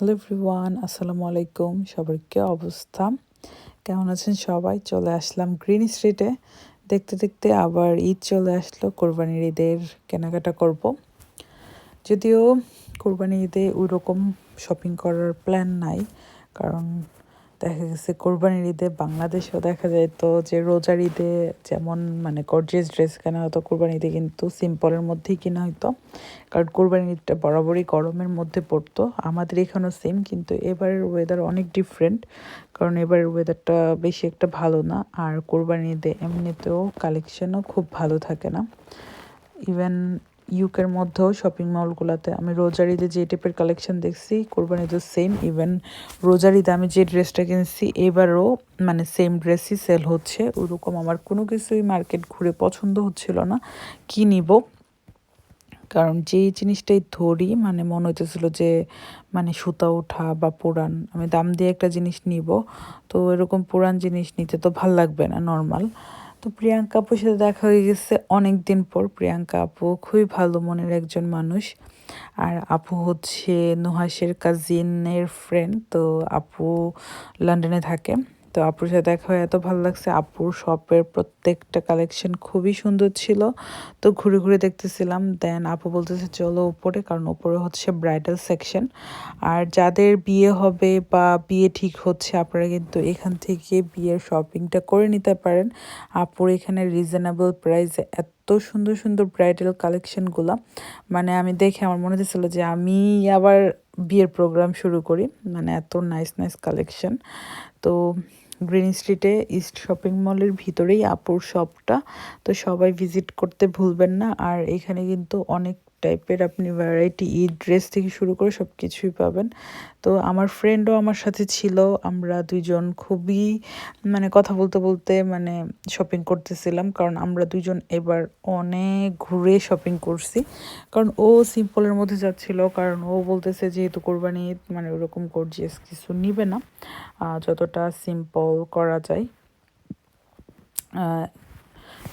Hello everyone আসসালামু আলাইকুম। সবার কি অবস্থা? কেমন আছেন সবাই? চলে আসলাম গ্রিন স্ট্রিটে দেখতে দেখতে আবার ঈদ চলে আসলো, কোরবানির ঈদের কেনাকাটা করব। যদিও কোরবানি ঈদে ওই রকম শপিং করার প্ল্যান নাই, কারণ দেখা গেছে কোরবানির ঈদে বাংলাদেশেও দেখা যায় তো যে রোজার ঈদে যেমন মানে গর্জিয়াস ড্রেস কেনা হতো কোরবানি ঈদে কিন্তু সিম্পলের মধ্যেই কেনা হতো কারণ কোরবানির ঈদটা বরাবরই গরমের মধ্যে পড়তো। আমাদের এখানেও সেম কিন্তু এবারের ওয়েদার অনেক ডিফারেন্ট কারণ এবারের ওয়েদারটা বেশি একটা ভালো না। আর কোরবানি ঈদে এমনিতেও কালেকশনও খুব ভালো থাকে না। ইভেন ইউকের মধ্যেও শপিং মলগুলোতে আমি রোজার ঈদে যে টাইপের কালেকশন দেখছি কোরবানিতে সেম ইভেন রোজার আমি যে ড্রেসটা কিনছি, এবারও মানে সেম ড্রেসই সেল হচ্ছে। ওরকম আমার কোনো কিছুই মার্কেট ঘুরে পছন্দ হচ্ছিল না। কি নিব? কারণ যেই জিনিসটাই ধরি মানে মনে হইতেছিল যে মানে সুতা ওঠা বা পুরান, আমি দাম দিয়ে একটা জিনিস নিব। তো এরকম পুরান জিনিস নিতে তো ভালো লাগবে না নর্মাল তো প্রিয়াঙ্কা আপুর সাথে দেখা হয়ে গেছে অনেক দিন পর। প্রিয়াঙ্কা আপু খুবই ভালো মনের একজন মানুষ। আর আপু হচ্ছে নুহাসের কাজিনের ফ্রেন্ড তো আপু লন্ডনে থাকে। তো আপুর সাথে দেখা হয়ে এত ভালো লাগছে। আপুর শপের প্রত্যেকটা কালেকশন খুবই সুন্দর ছিল। তো ঘুরে ঘুরে দেখতেছিলাম। দেন আপু বলতেছে, চলো উপরে। কারণ উপরে হচ্ছে ব্রাইডাল সেকশন আর যাদের বিয়ে হবে বা বিয়ে ঠিক হচ্ছে, আপনারা কিন্তু এখান থেকে বিয়ের শপিংটা করে নিতে পারেন। আপুর এখানে রিজনেবল প্রাইসে এত সুন্দর সুন্দর ব্রাইডাল কালেকশনগুলো মানে আমি দেখে আমার মনে হচ্ছিল যে আমি আবার বিয়ের প্রোগ্রাম শুরু করি। মানে এত নাইস নাইস কালেকশন তো গ্রিন স্ট্রিটে ইস্ট শপিং মলের ভিতরেই আপুর শপটা তো সবাই ভিজিট করতে ভুলবেন না। আর এখানে কিন্তু অনেক টাইপের আপনি ভ্যারাইটি ঈদ ড্রেস থেকে শুরু করে সব কিছুই পাবেন। তো আমার ফ্রেন্ডও আমার সাথে ছিল, আমরা দুইজন খুবই মানে কথা বলতে বলতে মানে শপিং করতেছিলাম, কারণ আমরা দুইজন এবার অনেক ঘুরে শপিং করছি। কারণ ও সিম্পলের মধ্যে যাচ্ছিল, কারণ ও বলতেছে যেহেতু কোরবানি ঈদ মানে ওরকম গর্জিয়াস কিছু নিবে না। যতটা সিম্পল করা যায়।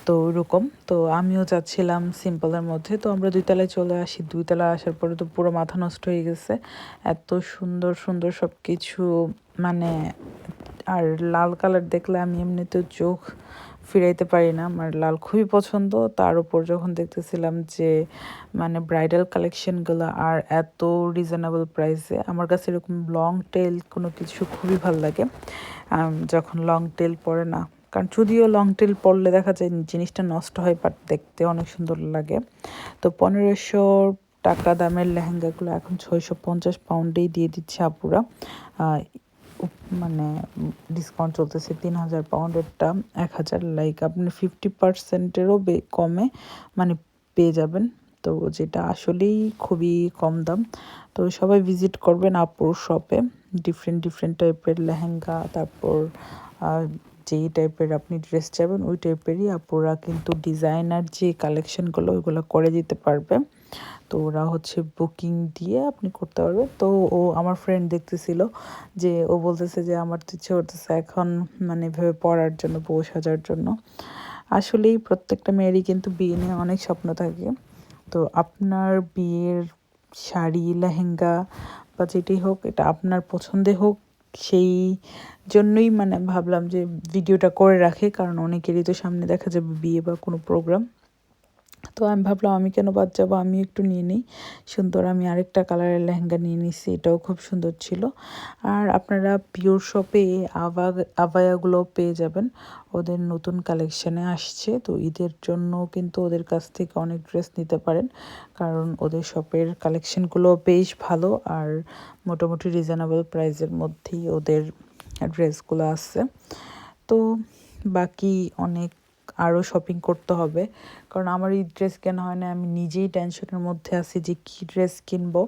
তো ওরকম। তো আমিও যাচ্ছিলাম সিম্পলের মধ্যে। তো আমরা দুইতলায় চলে আসি। দুইতলায় আসার পরে তো পুরো মাথা নষ্ট হয়ে গেছে। এত সুন্দর সুন্দর সব কিছু মানে আর লাল কালার দেখলে আমি এমনিতেও চোখ ফিরাইতে পারি না। আমার লাল খুবই পছন্দ। তার উপর যখন দেখতেছিলাম যে মানে ব্রাইডাল কালেকশনগুলো আর এত রিজনেবল প্রাইসে আমার কাছে এরকম লং টেল কোনো কিছু খুবই ভালো লাগে। যখন লং টেল পরে না কারণ যদিও লং টেল পরলে দেখা যায় জিনিসটা নষ্ট হয় বাট দেখতে অনেক সুন্দর লাগে। তো পনেরোশো টাকা দামের লেহেঙ্গাগুলো এখন ছয়শো পঞ্চাশ পাউন্ডেই দিয়ে দিচ্ছে আপুরা। মানে ডিসকাউন্ট চলতেছে তিন হাজার পাউন্ডেরটা এক হাজার লাইক আপনি ফিফটি পার্সেন্টেরও কমে মানে পেয়ে যাবেন। তো যেটা আসলেই খুবই কম দাম। তো সবাই ভিজিট করবেন আপুর শপে ডিফারেন্ট ডিফারেন্ট টাইপের লেহেঙ্গা, তারপর যেই টাইপের আপনি ড্রেস চাইবেন, ওই টাইপেরই আপুরা কিন্তু ডিজাইনার যে কালেকশনগুলো ওইগুলো করে দিতে পারবে। তো ওরা হচ্ছে বুকিং দিয়ে আপনি করতে পারবে তো ও আমার ফ্রেন্ড দেখতেছিল যে, ও বলতেছে যে, আমার তো ইচ্ছে করতেছে এখন মানে ভেবে পড়ার জন্য, বউ সাজার জন্য। আসলেই প্রত্যেকটা মেয়েরই কিন্তু বিয়ে নিয়ে অনেক স্বপ্ন থাকে। তো আপনার বিয়ের শাড়ি, লেহেঙ্গা বা যেটাই হোক, এটা আপনার পছন্দে হোক সেই জন্যই মানে ভাবলাম যে ভিডিওটা করে রাখে, কারণ অনেকেরই তো সামনে দেখা যাবে বিয়ে বা কোনো প্রোগ্রাম তো আমি ভাবলাম আমি কেন বাদ যাব? আমি একটু নিয়ে নিই। সুন্দর, আমি আরেকটা কালারের লেহেঙ্গা নিয়ে নিছি, এটাও খুব সুন্দর ছিল। আর আপনারা পিওর শপে আবা আবায়াগুলো পেয়ে যাবেন। ওদের নতুন কালেকশানে আসছে, তো ঈদের জন্য কিন্তু ওদের কাছ থেকে অনেক ড্রেস নিতে পারেন। কারণ ওদের শপের কালেকশানগুলো বেশ ভালো আর মোটামুটি রিজনেবল প্রাইসের মধ্যেই ওদের ড্রেসগুলো আছে। তো বাকি অনেক আরও শপিং করতে হবে। কারণ আমার এই ড্রেস কেনা হয় না আমি নিজেই টেনশনের মধ্যে আছি যে কী ড্রেস কিনবো।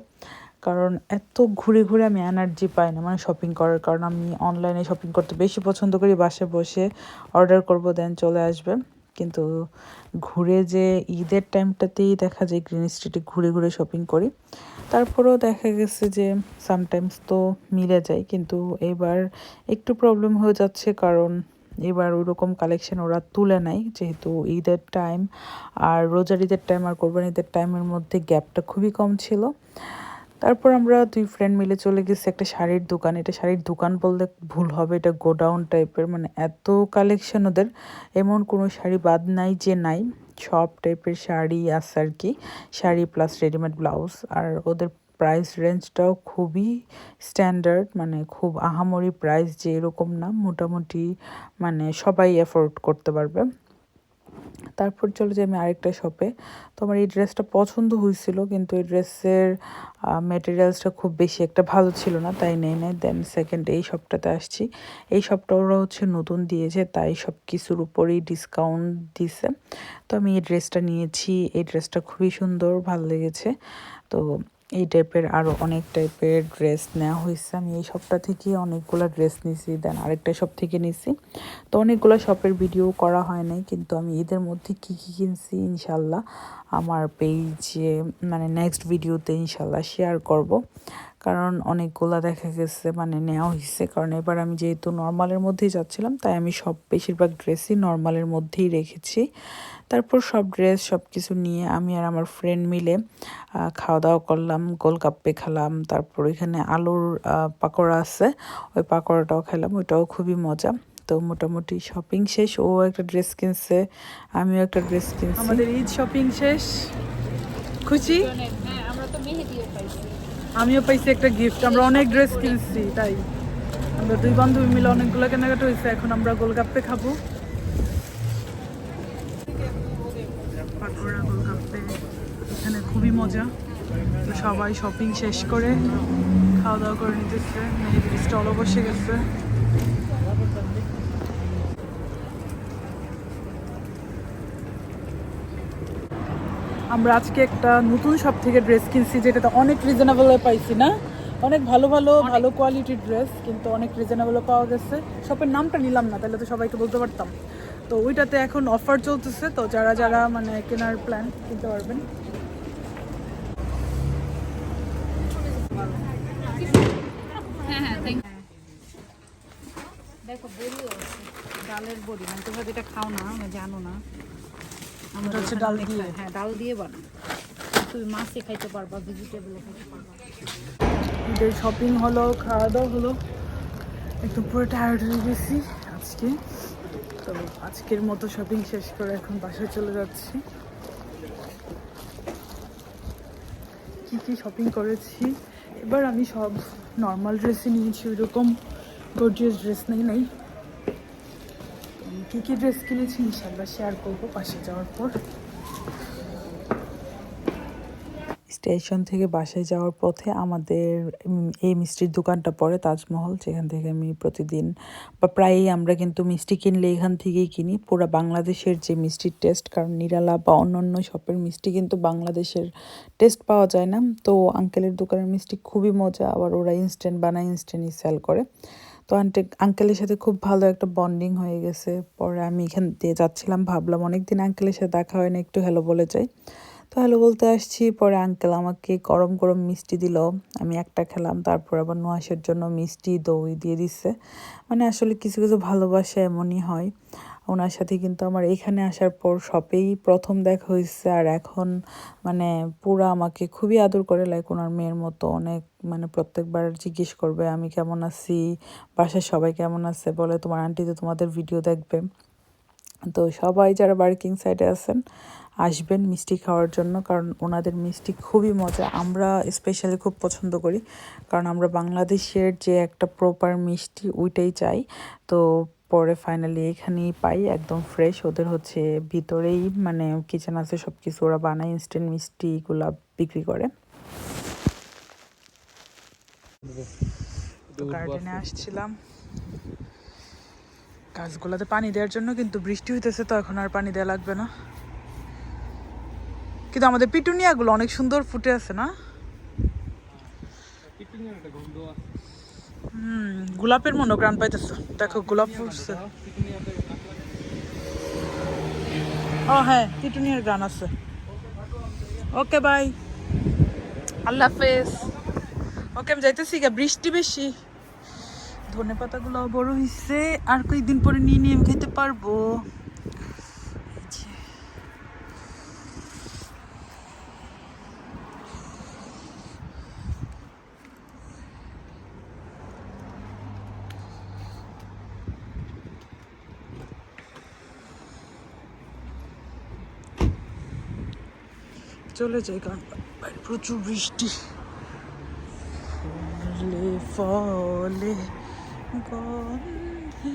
কারণ এত ঘুরে ঘুরে আমি এনার্জি পাই না মানে শপিং করার। কারণ আমি অনলাইনে শপিং করতে বেশি পছন্দ করি বাসায় বসে অর্ডার করব দেন চলে আসবে। কিন্তু ঘুরে যে ঈদের টাইমটাতেই দেখা যায় গ্রিন স্ট্রিটে ঘুরে ঘুরে শপিং করি। তারপরেও দেখা গেছে যে সামটাইমস তো মিলে যায়, কিন্তু এবার একটু প্রবলেম হয়ে যাচ্ছে কারণ এবার ওরকম কালেকশন ওরা তুলে নেয়, যেহেতু ঈদের টাইম আর রোজার ঈদের টাইম আর কোরবান ঈদের টাইমের মধ্যে গ্যাপটা খুবই কম ছিল। তারপর আমরা দুই ফ্রেন্ড মিলে চলে গেছি একটা শাড়ির দোকান। এটা শাড়ির দোকান বললে ভুল হবে, এটা গোডাউন টাইপের মানে এত কালেকশন ওদের, এমন কোনো শাড়ি বাদ নাই যে নাই। সব টাইপের শাড়ি আছে আর কি। শাড়ি প্লাস রেডিমেড ব্লাউজ আর ওদের প্রাইস রেঞ্জটাও খুবই স্ট্যান্ডার্ড মানে খুব আহামরি প্রাইস যে এরকম না, মোটামুটি মানে সবাই অ্যাফোর্ড করতে পারবে। তারপর চলে যে আমি আরেকটা শপে তো আমার এই ড্রেসটা পছন্দ হয়েছিল, কিন্তু এই ড্রেসের মেটেরিয়ালসটা খুব বেশি একটা ভালো ছিল না, তাই নেই নাই। দেন সেকেন্ড এই শপটাতে আসছি। এই শপটা ওরা হচ্ছে নতুন দিয়েছে, তাই সব কিছুর উপরেই ডিসকাউন্ট দিছে। তো আমি এই ড্রেসটা নিয়েছি, এই ড্রেসটা খুবই সুন্দর, ভালো লেগেছে। তো এই টাইপের আরও অনেক টাইপের ড্রেস নেওয়া হয়েছে। আমি এই শপটা থেকে অনেকগুলো ড্রেস নিছি দেন আরেকটা শপ থেকে নিছি। তো অনেকগুলো শপের ভিডিও করা হয় নাই, কিন্তু আমি এদের মধ্যে কী কী কিনছি ইনশাল্লাহ আমার পেজে মানে নেক্সট ভিডিওতে ইনশাল্লাহ শেয়ার করব। কারণ অনেকগুলা দেখা গেছে মানে নেওয়া হয়েছে কারণ এবার আমি যেহেতু নর্মালের মধ্যেই যাচ্ছিলাম, তাই আমি সব বেশিরভাগ ড্রেসই নর্মালের মধ্যেই রেখেছি। তারপর সব ড্রেস সব কিছু নিয়ে আমি আর আমার ফ্রেন্ড মিলে খাওয়া দাওয়া করলাম গোলগাপ্পে খেলাম, তারপর এখানে আলুর পাকোড়া আছে, ওই পাকোড়াটাও খেলাম, ওইটাও খুবই মজা। তো মোটামুটি শপিং শেষ, ও একটা ড্রেস কিনছে, আমিও একটা ড্রেস কিনছি। আমাদের ঈদ শপিং শেষ। খুশি? আমিও পাইছি একটা গিফট আমরা অনেক ড্রেস কিনছি, তাই। আমরা দুই বান্ধবী মিলে অনেকগুলো কেনাকাটা হয়েছে, এখন আমরা গোলগাপ্পে খাব পাকোড়া গোলগাপ্পে এখানে খুবই মজা। তো সবাই শপিং শেষ করে খাওয়া দাওয়া করে নিতেছে। মেহেদির স্টলও বসে গেছে। আমরা আজকে একটা নতুন শপ থেকে ড্রেস কিনছি যেটাতে অনেক রিজনেবলে পাইছি না? অনেক ভালো ভালো ভালো কোয়ালিটির ড্রেস কিন্তু অনেক রিজনেবলও পাওয়া গেছে। শপের নামটা নিলাম না তাহলে তো সবাইকে বলতে পারতাম। তো ওইটাতে এখন অফার চলতেছে তো যারা যারা মানে কেনার প্ল্যান কিনতে পারবেন হ্যাঁ হ্যাঁ থ্যাংক দেখো ডালের বড়ি মানে তোমরা যেটা খাও না আমি জানো না। এটা হচ্ছে ডাল দিয়ে। হ্যাঁ ডাল দিয়ে বানাও। তুমি মাছে খাইতে পারবা ভেজিটেবলও খাইতে পারবা। ঈদের শপিং হলো খাওয়া দাওয়া হলো। একটু পুরো টায়ার্ড হয়ে গেছি আজকে। তো আজকের মতো শপিং শেষ করে এখন বাসায় চলে যাচ্ছি। কি কি শপিং করেছি? এবার আমি সব নর্মাল ড্রেসই নিয়েছি, ওইরকম গর্জিয়াস ড্রেস নেই, নাই। কী কী ড্রেস কিনেছি ইনশাল্লাহ শেয়ার করব পাশে যাওয়ার পর। স্টেশন থেকে বাসায় যাওয়ার পথে আমাদের এই মিষ্টির দোকানটা পড়ে তাজমহল, যেখান থেকে আমি প্রতিদিন বা প্রায়ই আমরা কিন্তু মিষ্টি কিনলে এখান থেকেই কিনি। পুরো বাংলাদেশের যে মিষ্টির টেস্ট কারণ নিরালা বা অন্যান্য শপের মিষ্টি কিন্তু বাংলাদেশের টেস্ট পাওয়া যায় না। তো আঙ্কেলের দোকানের মিষ্টি খুবই মজা, আবার ওরা ইনস্ট্যান্ট বানায় ইনস্ট্যান্টই সেল করে। তো আন্টি আঙ্কেলের সাথে খুব ভালো একটা বন্ডিং হয়ে গেছে। পরে আমি এখান দিয়ে যাচ্ছিলাম, ভাবলাম অনেকদিন আঙ্কেলের সাথে দেখা হয় না, একটু হ্যালো বলে যাই। তো হ্যালো বলতে আসছি, পরে আঙ্কেল আমাকে গরম গরম মিষ্টি দিল। আমি একটা খেলাম, তারপর আবার নোয়াশের জন্য মিষ্টি দই দিয়ে দিচ্ছে মানে আসলে কিছু কিছু ভালোবাসা এমনই হয়। ওনার সাথে কিন্তু আমার এখানে আসার পর সবেই প্রথম দেখা হয়েছে, আর এখন মানে পুরা আমাকে খুবই আদর করে লাইক ওনার মেয়ের মতো অনেক মানে প্রত্যেকবার জিজ্ঞেস করবে, আমি কেমন আছি? বাসায় সবাই কেমন আছে? বলে, তোমার আন্টি তো তোমাদের ভিডিও দেখবে। তো সবাই যারা বার্কিং সাইডে আছেন আসবেন মিষ্টি খাওয়ার জন্য, কারণ ওনাদের মিষ্টি খুবই মজা। আমরা স্পেশালি খুব পছন্দ করি, কারণ আমরা বাংলাদেশের যে একটা প্রপার মিষ্টি ওইটাই চাই। তো পরে ফাইনালি এখানেই পাই, একদম ফ্রেশ ওদের হচ্ছে ভিতরেই মানে কিচেন আছে সব কিছু ওরা বানায় ইনস্ট্যান্ট মিষ্টিগুলা বিক্রি করে। গার্ডেনে আসছিলাম। গাছগুলোতে পানি দেওয়ার জন্য কিন্তু বৃষ্টি হইতেছে, তো এখন আর পানি দেওয়া লাগবে না। কিন্তু আমাদের পিটুনিয়াগুলো অনেক সুন্দর ফুটে আছে না? হুম, গোলাপের মনোগ্রাম পাইতেছে। দেখো, গোলাপ ফুটছে। ও হ্যাঁ পিটুনিয়ার গান আছে। ওকে, বাই। আল্লাহ হাফেজ। ওকে, আমি যাইতেছি গা বৃষ্টি বেশি। ধনে পাতাগুলো বড় হইছে। আর কয়েকদিন পরে নিয়ে নিয়ে আমি খেতে পারব। চলে যাই কারণ প্রচুর বৃষ্টি। ফলে ফলে গন্ধে।